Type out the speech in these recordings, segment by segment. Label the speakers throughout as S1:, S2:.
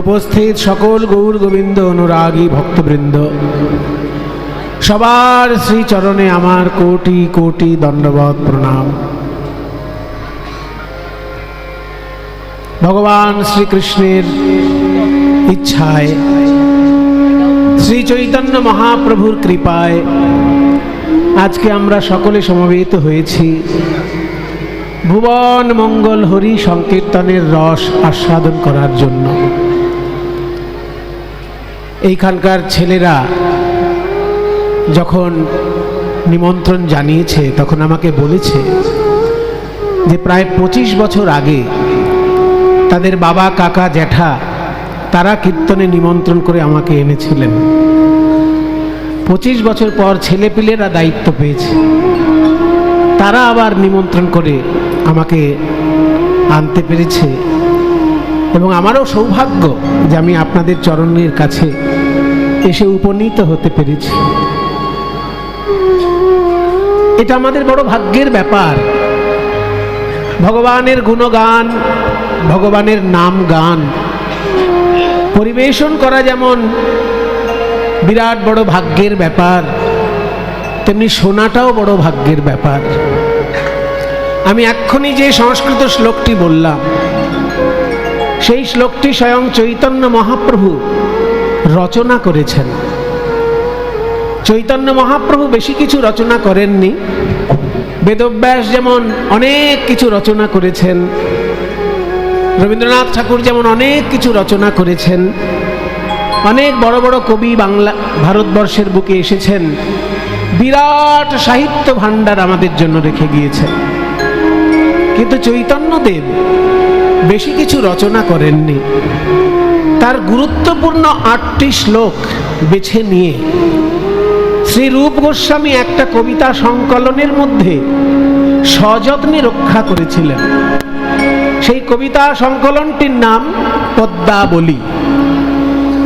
S1: উপস্থিত সকল গৌর গোবিন্দ, অনুরাগী ভক্তবৃন্দ। সবার শ্রীচরণে আমার কোটি কোটি দণ্ডবত প্রণাম। ভগবান শ্রীকৃষ্ণের ইচ্ছায় শ্রী চৈতন্য মহাপ্রভুর কৃপায় আজকে আমরা সকলে সমবেত হয়েছি। ভুবন মঙ্গল হরি সংকীর্তনের রস আস্বাদন করার জন্য। এইখানকার ছেলেরা যখন নিমন্ত্রণ জানিয়েছে, তখন আমাকে বলেছে যে প্রায় পঁচিশ বছর আগে তাদের বাবা, কাকা, জ্যাঠা তারা কীর্তনে নিমন্ত্রণ করে আমাকে এনেছিলেন। পঁচিশ বছর পর ছেলেপিলেরা দায়িত্ব পেয়েছে। তারা আবার নিমন্ত্রণ করে আমাকে আনতে পেরেছে। এবং আমারও সৌভাগ্য যে আমি আপনাদের চরণের কাছে এসে উপনীত হতে পেরেছি। এটা আমাদের বড় ভাগ্যের ব্যাপার। ভগবানের গুণগান, ভগবানের নাম গান। পরিবেশন করা যেমন বিরাট বড় ভাগ্যের ব্যাপার, তেমনি শোনাটাও বড় ভাগ্যের ব্যাপার। আমি এক্ষুনি যে সংস্কৃত শ্লোকটি বললাম সেই শ্লোকটি স্বয়ং চৈতন্য মহাপ্রভু রচনা করেছেন। চৈতন্য মহাপ্রভু বেশি কিছু রচনা করেননি। বেদব্যাস যেমন অনেক কিছু রচনা করেছেন। রবীন্দ্রনাথ ঠাকুর যেমন অনেক কিছু রচনা করেছেন। অনেক বড় বড় কবি বাংলা, ভারতবর্ষের বুকে এসেছেন। বিরাট সাহিত্য ভাণ্ডার আমাদের জন্য রেখে গিয়েছেন। কিন্তু চৈতন্যদেব বেশি কিছু রচনা করেননি। তার গুরুত্বপূর্ণ আটটি শ্লোক বেছে নিয়ে শ্রী রূপ গোস্বামী একটা কবিতা সংকলনের মধ্যে সযত্নে রক্ষা করেছিলেন। সেই কবিতা সংকলনটির নাম পদ্মাবলী।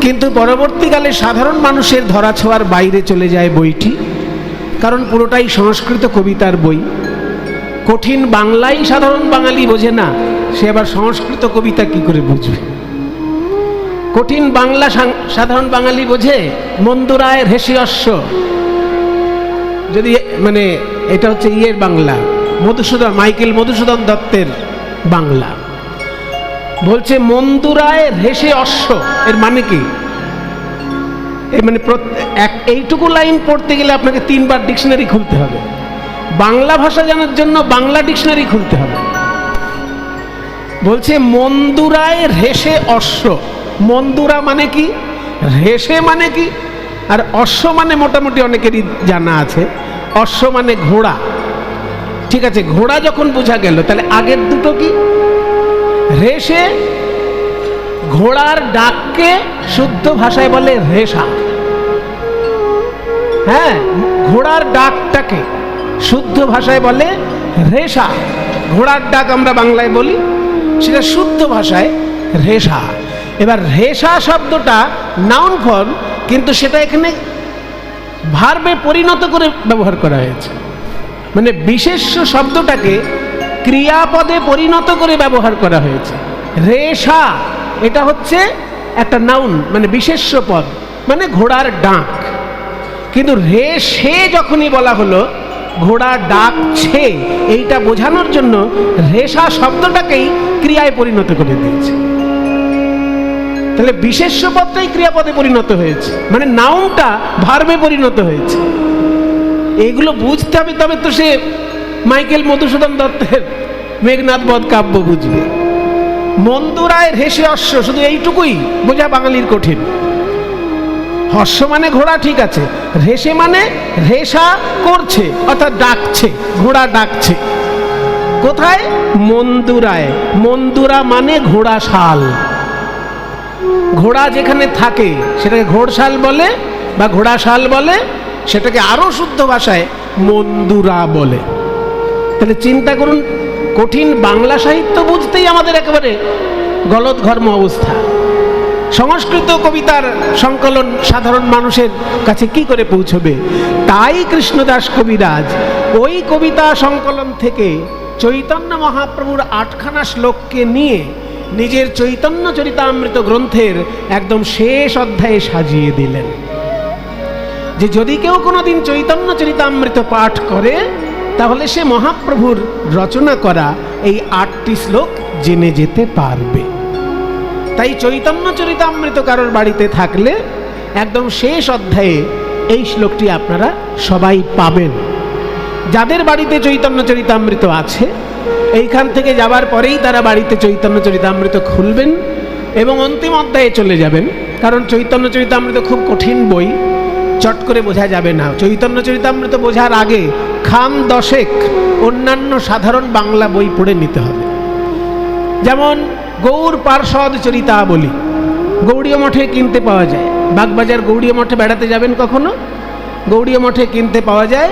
S1: কিন্তু পরবর্তীকালে সাধারণ মানুষের ধরাছোঁয়ার বাইরে চলে যায় বইটি, কারণ পুরোটাই সংস্কৃত কবিতার বই। কঠিন বাংলাই সাধারণ বাঙালি বোঝে না। সে আবার সংস্কৃত কবিতা কি করে বুঝবে? কঠিন বাংলা সাধারণ বাঙালি বোঝে মন্দুরায়ের হেসি অশ্ব। যদি মানে এটা হচ্ছে ইয়ের বাংলা, মধুসূদন, মাইকেল মধুসূদন দত্তের বাংলা। বলছে মন্দুরায় রেশে অশ্ব, এর মানে কি? এর মানে এক- এইটুকু লাইন পড়তে গেলে আপনাকে তিনবার ডিকশনারি খুলতে হবে। বাংলা ভাষা জানার জন্য বাংলা ডিকশনারি খুলতে হবে। বলছে, মন্দুরায় রেশে অশ্ব। মন্দুরা মানে কি? রেশে মানে কি? আর অশ্ব মানে মোটামুটি অনেকেরই জানা আছে। অশ্ব মানে ঘোড়া। ঠিক আছে, ঘোড়া যখন বোঝা গেল, তাহলে আগের দুটো কি? রেশে, ঘোড়ার ডাককে শুদ্ধ ভাষায় বলে রেশা। হ্যাঁ ঘোড়ার ডাকটাকে শুদ্ধ ভাষায় বলে রেশা। ঘোড়ার ডাক আমরা বাংলায় বলি সেটা শুদ্ধ ভাষায় রেশা। এবার রেশা শব্দটা নাউন ফর্ম কিন্তু সেটা এখানে ভার্বে পরিণত করে ব্যবহার করা হয়েছে। মানে বিশেষ শব্দটাকে ক্রিয়াপদে পরিণত করে ব্যবহার করা হয়েছে। রেশা, এটা হচ্ছে একটা নাউন মানে বিশেষ্য পদ মানে ঘোড়ার ডাক। কিন্তু রে সে যখনই বলা হলো ঘোড়া ডাকছে। এইটা বোঝানোর জন্য রেশা শব্দটাকেই ক্রিয়ায় পরিণত করে দিয়েছে। তাহলে বিশেষ্য পদটাই ক্রিয়াপদে পরিণত হয়েছে। মানে নাউনটা ভার্বে পরিণত হয়েছে। এগুলো বুঝতে হবে, তবে তো সে মাইকেল মধুসূদন দত্তের মেঘনাথ বধ কাব্য বুঝবে। মন্দুরায় হেসে অশ্ব, শুধু এইটুকুই বোঝা বাঙালির কঠিন। হর্ষ মানে ঘোড়া, ঠিক আছে। রেশে মানে রেশা করছে, অর্থাৎ ডাকছে, ঘোড়া ডাকছে। কোথায়? মন্দুরায়। মন্দুরা মানে ঘোড়া শাল ঘোড়া যেখানে থাকে, সেটাকে ঘোড়শাল বলে, বা ঘোড়াশাল বলে, সেটাকে আরও শুদ্ধ ভাষায় মন্দুরা বলে। তাহলে চিন্তা করুন, কঠিন বাংলা সাহিত্য বুঝতেই আমাদের একেবারে গলত ঘর্ম অবস্থা। সংস্কৃত কবিতার সংকলন সাধারণ মানুষের কাছে কি করে পৌঁছবে? তাই কৃষ্ণদাস কবিরাজ ওই কবিতা সংকলন থেকে চৈতন্য মহাপ্রভুর আটখানা শ্লোককে নিয়ে নিজের চৈতন্য চরিতামৃত গ্রন্থের একদম শেষ অধ্যায়ে সাজিয়ে দিলেন। যে যদি কেউ কোনোদিন চৈতন্য চরিতামৃত পাঠ করে, তাহলে সে মহাপ্রভুর রচনা করা এই আটটি শ্লোক জেনে যেতে পারবে। তাই চৈতন্য চরিতামৃত কারোর বাড়িতে থাকলে একদম শেষ অধ্যায়ে এই শ্লোকটি আপনারা সবাই পাবেন। যাদের বাড়িতে চৈতন্য চরিতামৃত আছে, এইখান থেকে যাবার পরেই তারা বাড়িতে চৈতন্য চরিতামৃত খুলবেন এবং অন্তিম অধ্যায়ে চলে যাবেন। কারণ চৈতন্য চরিতামৃত খুব কঠিন বই, চট করে বোঝা যাবে না। চৈতন্য চরিতামৃত বোঝার আগে খান দশেক অন্যান্য সাধারণ বাংলা বই পড়ে নিতে হবে। যেমন গৌর পার্ষদ চরিতাবলী। গৌড়ীয় মঠে কিনতে পাওয়া যায়। বাগবাজার গৌড়ীয় মঠে বেড়াতে যাবেন কখনো? গৌড়ীয় মঠে কিনতে পাওয়া যায়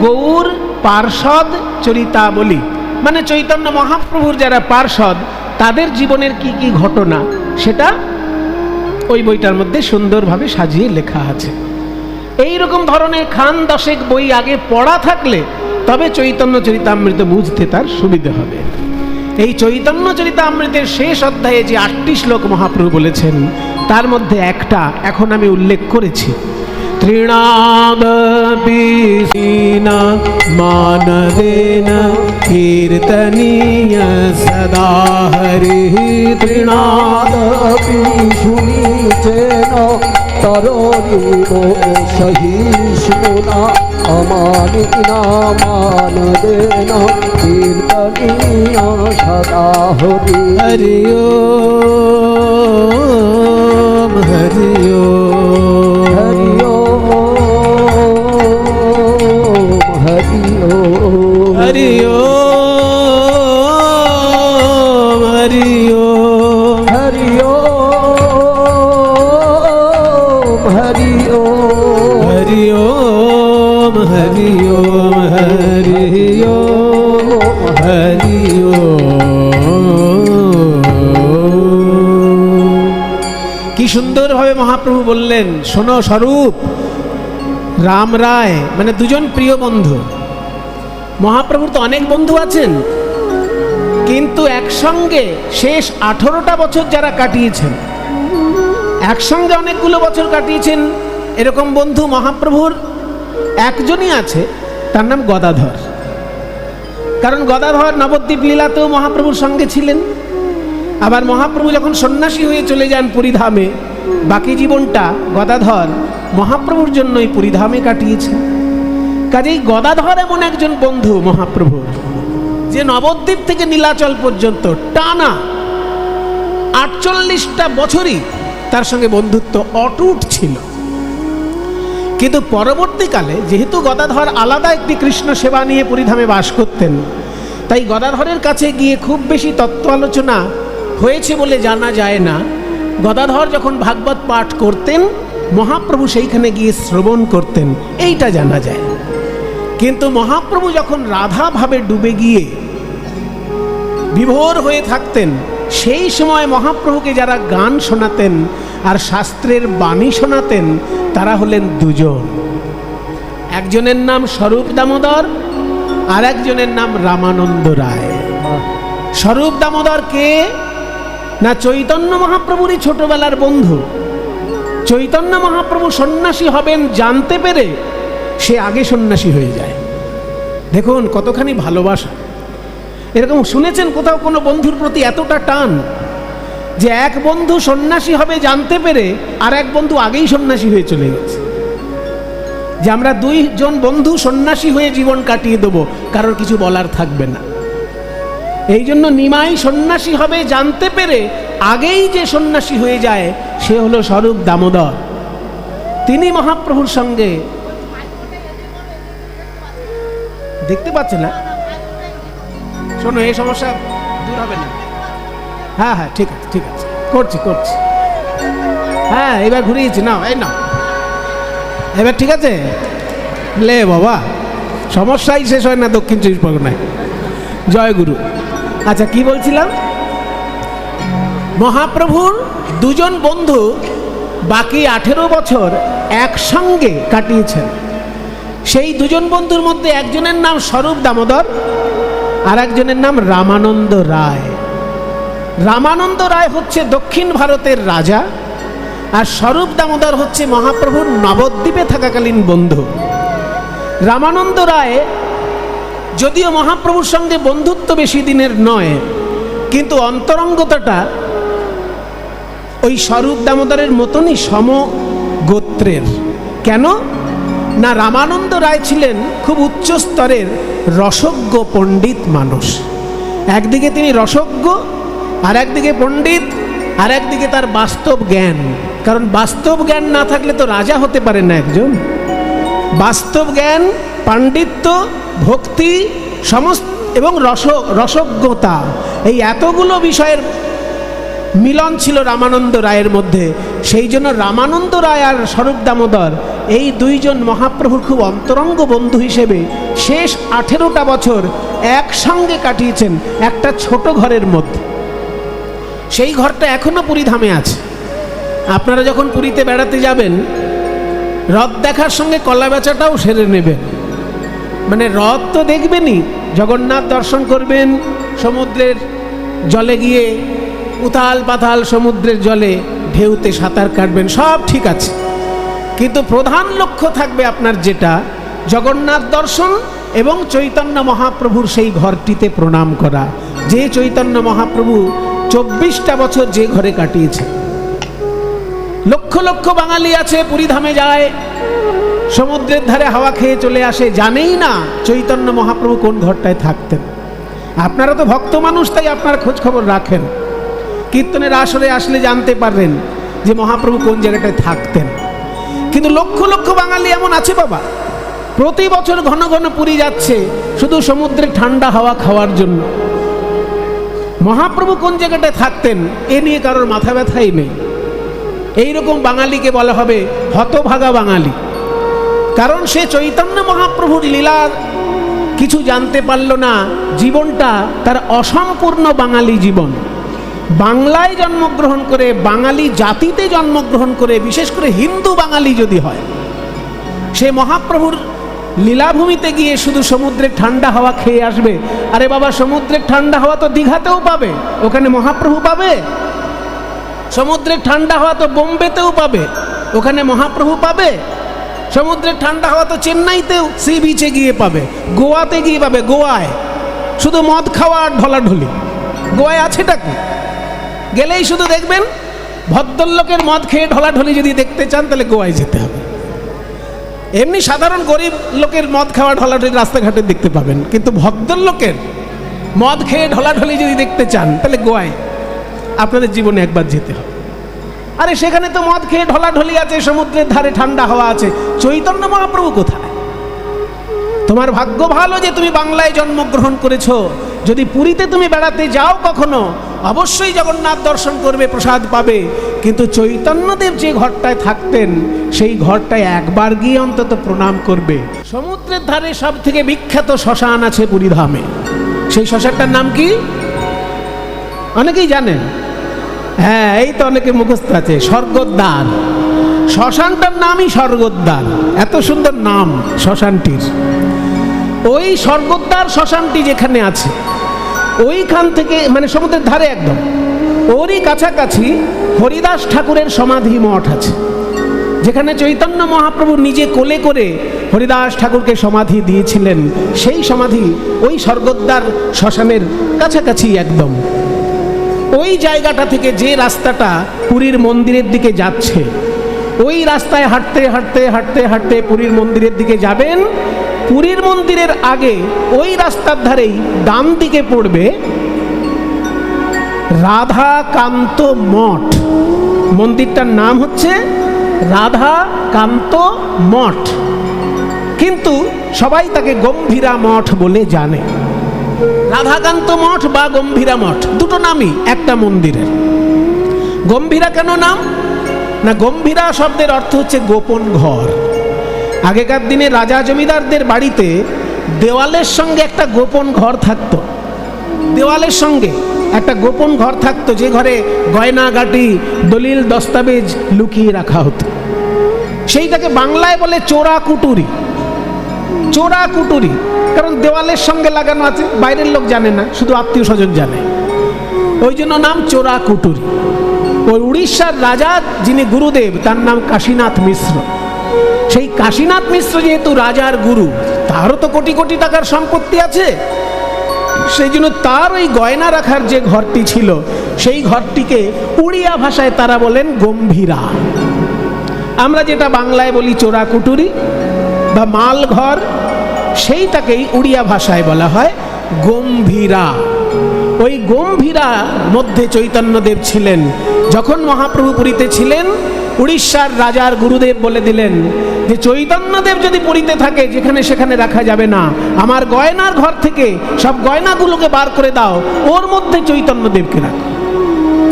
S1: গৌর পার্ষদ চরিতাবলী। মানে চৈতন্য মহাপ্রভুর যারা পার্ষদ তাদের জীবনের কি কি ঘটনা সেটা ওই বইটার মধ্যে সুন্দরভাবে সাজিয়ে লেখা আছে। এই রকম ধরনের খান দশেক বই আগে পড়া থাকলে তবে চৈতন্য চরিতামৃত বুঝতে তার সুবিধে হবে। এই চৈতন্য চরিতামৃতের শেষ অধ্যায়ে যে আটটি শ্লোক মহাপ্রভু বলেছেন, তার মধ্যে একটা এখন আমি উল্লেখ করেছি।
S2: শুনিছেন তরণীব সহিষ্ণু না আমার নামান দেন কীর্তনীয় সদা হরি
S1: হরি হরি
S2: হরি ওম
S1: কি সুন্দরভাবে মহাপ্রভু বললেন, শোনো স্বরূপ, রাম রায় মানে দুজন প্রিয় বন্ধু। মহাপ্রভুর তো অনেক বন্ধু আছেন, কিন্তু একসঙ্গে শেষ আঠেরোটা বছর যারা কাটিয়েছেন, একসঙ্গে অনেকগুলো বছর কাটিয়েছেন, এরকম বন্ধু মহাপ্রভুর একজনই আছে, তার নাম গদাধর। কারণ গদাধর নবদ্বীপ লীলাতেও মহাপ্রভুর সঙ্গে ছিলেন। আবার মহাপ্রভু যখন সন্ন্যাসী হয়ে চলে যান পুরীধামে, বাকি জীবনটা গদাধর মহাপ্রভুর জন্যই পুরীধামে কাটিয়েছেন। কাজেই গদাধর এমন একজন বন্ধু মহাপ্রভুর যে নবদ্বীপ থেকে নীলাচল পর্যন্ত টানা আটচল্লিশটা বছরই তার সঙ্গে বন্ধুত্ব অটুট ছিল। কিন্তু পরবর্তীকালে যেহেতু গদাধর আলাদা একটি কৃষ্ণ সেবা নিয়ে পরিধামে বাস করতেন, তাই গদাধরের কাছে গিয়ে খুব বেশি তত্ত্ব আলোচনা হয়েছে বলে জানা যায় না। গদাধর যখন ভাগবত পাঠ করতেন, মহাপ্রভু সেইখানে গিয়ে শ্রবণ করতেন, এইটা জানা যায়। কিন্তু মহাপ্রভু যখন রাধা ভাবে ডুবে গিয়ে বিভোর হয়ে থাকতেন, সেই সময় মহাপ্রভুকে যারা গান শোনাতেন আর শাস্ত্রের বাণী শোনাতেন তারা হলেন দুজন। একজনের নাম স্বরূপ দামোদর, আর একজনের নাম রামানন্দ রায়। স্বরূপ দামোদর কে? না, চৈতন্য মহাপ্রভুরই ছোটবেলার বন্ধু। চৈতন্য মহাপ্রভু সন্ন্যাসী হবেন জানতে পেরে সে আগে সন্ন্যাসী হয়ে যায়। দেখুন কতখানি ভালোবাসা। এরকম শুনেছেন কোথাও কোনো বন্ধুর প্রতি এতটা টান? যে এক বন্ধু সন্ন্যাসী হবে জানতে পেরে আর এক বন্ধু আগেই সন্ন্যাসী হয়ে চলে গেছে। যে আমরা দুইজন বন্ধু সন্ন্যাসী হয়ে জীবন কাটিয়ে দেবো, কারোর কিছু বলার থাকবে না। এই জন্য নিমাই সন্ন্যাসী হবে জানতে পেরে আগেই যে সন্ন্যাসী হয়ে যায়, সে হলো স্বরূপ দামোদর। তিনি মহাপ্রভুর সঙ্গে দেখতে পাচ্ছে না? শোনো, এই সমস্যা দূর হবে না। হ্যাঁ হ্যাঁ ঠিক আছে ঠিক আছে। করছি করছি। হ্যাঁ এবার ঘুরিয়েছি, নাও, এই নাও। এবার ঠিক আছে? লে বাবা, সমস্যাই শেষ হয় না দক্ষিণ চব্বিশ পরগনায়। জয় গুরু। আচ্ছা কি বলছিলাম? মহাপ্রভুর দুজন বন্ধু বাকি আঠেরো বছর একসঙ্গে কাটিয়েছেন। সেই দুজন বন্ধুর মধ্যে একজনের নাম স্বরূপ দামোদর আর একজনের নাম রামানন্দ রায়। রামানন্দ রায় হচ্ছে দক্ষিণ ভারতের রাজা, আর স্বরূপ দামোদর হচ্ছে মহাপ্রভুর নবদ্বীপে থাকাকালীন বন্ধু। রামানন্দ রায় যদিও মহাপ্রভুর সঙ্গে বন্ধুত্ব বেশি দিনের নয়, কিন্তু অন্তরঙ্গতাটা ওই স্বরূপ দামোদরের মতনই সম গোত্রের কেন? না, রামানন্দ রায় ছিলেন খুব উচ্চ স্তরের রসজ্ঞ পণ্ডিত মানুষ। একদিকে তিনি রসজ্ঞ আর একদিকে পণ্ডিত আর একদিকে তার বাস্তব জ্ঞান। কারণ বাস্তব জ্ঞান না থাকলে তো রাজা হতে পারে না একজন। বাস্তব জ্ঞান, পাণ্ডিত্য, ভক্তি, সমস্ত এবং রস, রসজ্ঞতা, এই এতগুলো বিষয়ের মিলন ছিল রামানন্দ রায়ের মধ্যে। সেই জন্য রামানন্দ রায় আর স্বরূপ দামোদর, এই দুইজন মহাপ্রভুর খুব অন্তরঙ্গ বন্ধু হিসেবে শেষ আঠেরোটা বছর একসঙ্গে কাটিয়েছেন একটা ছোট ঘরের মধ্যে। সেই ঘরটা এখনও পুরীধামে আছে। আপনারা যখন পুরীতে বেড়াতে যাবেন, রথ দেখার সঙ্গে কলা বেচাটাও সেরে নেবেন। মানে রথ তো দেখবেনই, জগন্নাথ দর্শন করবেন, সমুদ্রের জলে গিয়ে উতাল পাতাল সমুদ্রের জলে ঢেউতে সাঁতার কাটবেন, সব ঠিক আছে। কিন্তু প্রধান লক্ষ্য থাকবে আপনার যেটা, জগন্নাথ দর্শন এবং চৈতন্য মহাপ্রভুর সেই ঘরটিতে প্রণাম করা। যে চৈতন্য মহাপ্রভু চব্বিশটা বছর যে ঘরে কাটিয়েছে। লক্ষ লক্ষ বাঙালি আছে পুরীধামে যায়, সমুদ্রের ধারে হাওয়া খেয়ে চলে আসে, জানেই না চৈতন্য মহাপ্রভু কোন ঘরটায় থাকতেন। আপনারা তো ভক্ত মানুষ, তাই আপনারা খোঁজ খবর রাখেন কীর্তনের আসরে আসলে জানতে পারবেন যে মহাপ্রভু কোন জায়গাটায় থাকতেন। কিন্তু লক্ষ লক্ষ বাঙালি এমন আছে বাবা। প্রতি বছর ঘন ঘন পুরী যাচ্ছে, শুধু সমুদ্রে ঠান্ডা হাওয়া খাওয়ার জন্য। মহাপ্রভু কোন জায়গাটায় থাকতেন? এ নিয়ে কারোর মাথা ব্যথাই নেই। এইরকম বাঙালিকে বলা হবে হতভাগা বাঙালি। কারণ সে চৈতন্য মহাপ্রভুর লীলার কিছু জানতে পারল না। জীবনটা তার অসম্পূর্ণ বাঙালি জীবন। বাংলায় জন্মগ্রহণ করে বাঙালি জাতিতে জন্মগ্রহণ করে, বিশেষ করে হিন্দু বাঙালি যদি হয়, সে মহাপ্রভুর লীলাভূমিতে গিয়ে শুধু সমুদ্রের ঠান্ডা হাওয়া খেয়ে আসবে। আরে বাবা সমুদ্রের ঠান্ডা হাওয়া তো দীঘাতেও পাবে, ওখানে মহাপ্রভু পাবে। সমুদ্রের ঠান্ডা হাওয়া তো বোম্বেতেও পাবে, ওখানে মহাপ্রভু পাবে। সমুদ্রের ঠান্ডা হাওয়া তো চেন্নাইতেও সি বিচে গিয়ে পাবে, গোয়াতে গিয়ে পাবে, গোয়ায়। শুধু মদ খাওয়া আর ঢলাঢলি। গোয়ায় আছেটা কি? গেলেই শুধু দেখবেন ভদ্রলোকের মদ খেয়ে ঢলাঢলি যদি দেখতে চান, তাহলে গোয়ায় যেতে হবে। এমনি সাধারণ গরিব লোকের মদ খাওয়া ঢলাঢলি রাস্তাঘাটে দেখতে পাবেন। কিন্তু ভদ্রলোকের মদ খেয়ে ঢলাঢলি যদি দেখতে চান, তাহলে গোয়ায় আপনাদের জীবনে একবার যেতে হবে। আরে সেখানে তো মদ খেয়ে ঢলাঢলি আছে, সমুদ্রের ধারে ঠান্ডা হাওয়া আছে। চৈতন্য মহাপ্রভু কোথায়? তোমার ভাগ্য ভালো যে তুমি বাংলায় জন্মগ্রহণ করেছ। যদি পুরীতে তুমি বেড়াতে যাও কখনো অবশ্যই জগন্নাথ দর্শন করবে, প্রসাদ পাবে। কিন্তু চৈতন্যদেব যে ঘরটায় থাকতেন, সেই ঘরটায় একবার গিয়ে অন্তত প্রণাম করবে। সমুদ্রের ধারে সব থেকে বিখ্যাত শ্মশান আছে পুরীধামে সেই শ্মশানটার নাম কি? অনেকেই জানেন। হ্যাঁ এই তো অনেকে মুখস্থ আছে, স্বর্গদ্বার। শ্মশানটার নামই স্বর্গদ্বার। এত সুন্দর নাম শ্মশানটির। ওই স্বর্গদ্বার শ্মশানটি যেখানে আছে ওইখান থেকে মানে সমুদ্রের ধারে একদম। ওরই কাছাকাছি হরিদাস ঠাকুরের সমাধি মঠ আছে। যেখানে চৈতন্য মহাপ্রভু নিজে কোলে করে হরিদাস ঠাকুরকে সমাধি দিয়েছিলেন। সেই সমাধি ওই স্বর্গদ্বার শ্মশানের কাছাকাছি একদম। ওই জায়গাটা থেকে যে রাস্তাটা পুরীর মন্দিরের দিকে যাচ্ছে, ওই রাস্তায় হাঁটতে হাঁটতে হাঁটতে হাঁটতে পুরীর মন্দিরের দিকে যাবেন পুরীর মন্দিরের আগে ওই রাস্তার ধারেই ডান দিকে পড়বে রাধাকান্ত মঠ। মন্দিরটার নাম হচ্ছে রাধাকান্ত মঠ। কিন্তু সবাই তাকে গম্ভীরা মঠ বলে জানে। রাধাকান্ত মঠ বা গম্ভীরা মঠ, দুটো নামই একটা মন্দিরের। গম্ভীরা কেন নাম? না, গম্ভীরা শব্দের অর্থ হচ্ছে গোপন ঘর। আগেকার দিনে রাজা জমিদারদের বাড়িতে দেওয়ালের সঙ্গে একটা গোপন ঘর থাকতো। দেওয়ালের সঙ্গে একটা গোপন ঘর থাকতো যে ঘরে গয়নাগাটি দলিল, দস্তাবেজ লুকিয়ে রাখা হতো। সেইটাকে বাংলায় বলে চোরা কুটুরি। চোরা কুটুরি। কারণ দেওয়ালের সঙ্গে লাগানো আছে, বাইরের লোক জানে না, শুধু আত্মীয় স্বজন জানে। ওই জন্য নাম চোরা কুটুরি। ওই উড়িষ্যার রাজা যিনি গুরুদেব, তার নাম কাশীনাথ মিশ্র। সেই কাশীনাথ মিশ্র যেহেতু রাজার গুরু, তারও তো কোটি কোটি টাকার সম্পত্তি আছে। সেই জন্য তার ওই গয়না রাখার যে ঘরটি ছিল, সেই ঘরটিকে উড়িয়া ভাষায় তারা বলেন গম্ভীরা। আমরা যেটা বাংলায় বলি চোরা কুটুরি বা মাল ঘর সেইটাকেই উড়িয়া ভাষায় বলা হয় গম্ভীরা। ওই গম্ভীরা মধ্যে চৈতন্যদেব ছিলেন। যখন মহাপ্রভু পুরীতে ছিলেন, উড়িষ্যার রাজার গুরুদেব বলে দিলেন যে চৈতন্যদেব যদি পুরীতে থাকে, যেখানে সেখানে রাখা যাবে না। আমার গয়নার ঘর থেকে সব গয়নাগুলোকে বার করে দাও, ওর মধ্যে চৈতন্যদেবকে রাখো।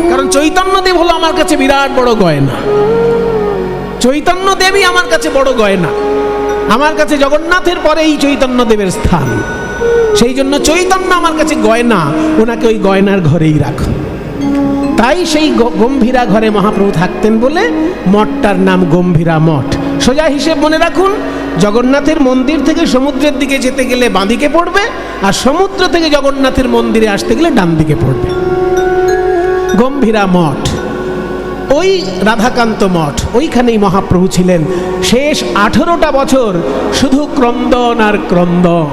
S1: কারণ চৈতন্যদেব হলো আমার কাছে বিরাট বড় গয়না। চৈতন্য দেবী আমার কাছে বড় গয়না। আমার কাছে জগন্নাথের পরে এই চৈতন্য দেবের স্থান। সেই জন্য চৈতন্য আমার কাছে গয়না, ওনাকে ওই গয়নার ঘরেই রাখো। তাই সেই গম্ভীরা ঘরে মহাপ্রভু থাকতেন বলে মঠটার নাম গম্ভীরা মঠ। সোজা হিসেব মনে রাখুন, জগন্নাথের মন্দির থেকে সমুদ্রের দিকে যেতে গেলে বাঁদিকে পড়বে, আর সমুদ্র থেকে জগন্নাথের মন্দিরে আসতে গেলে ডান দিকে পড়বে। গম্ভীরা মঠ, ওই রাধাকান্ত মঠ, ওইখানেই মহাপ্রভু ছিলেন। শেষ আঠেরোটা বছর শুধু ক্রন্দন আর ক্রন্দন।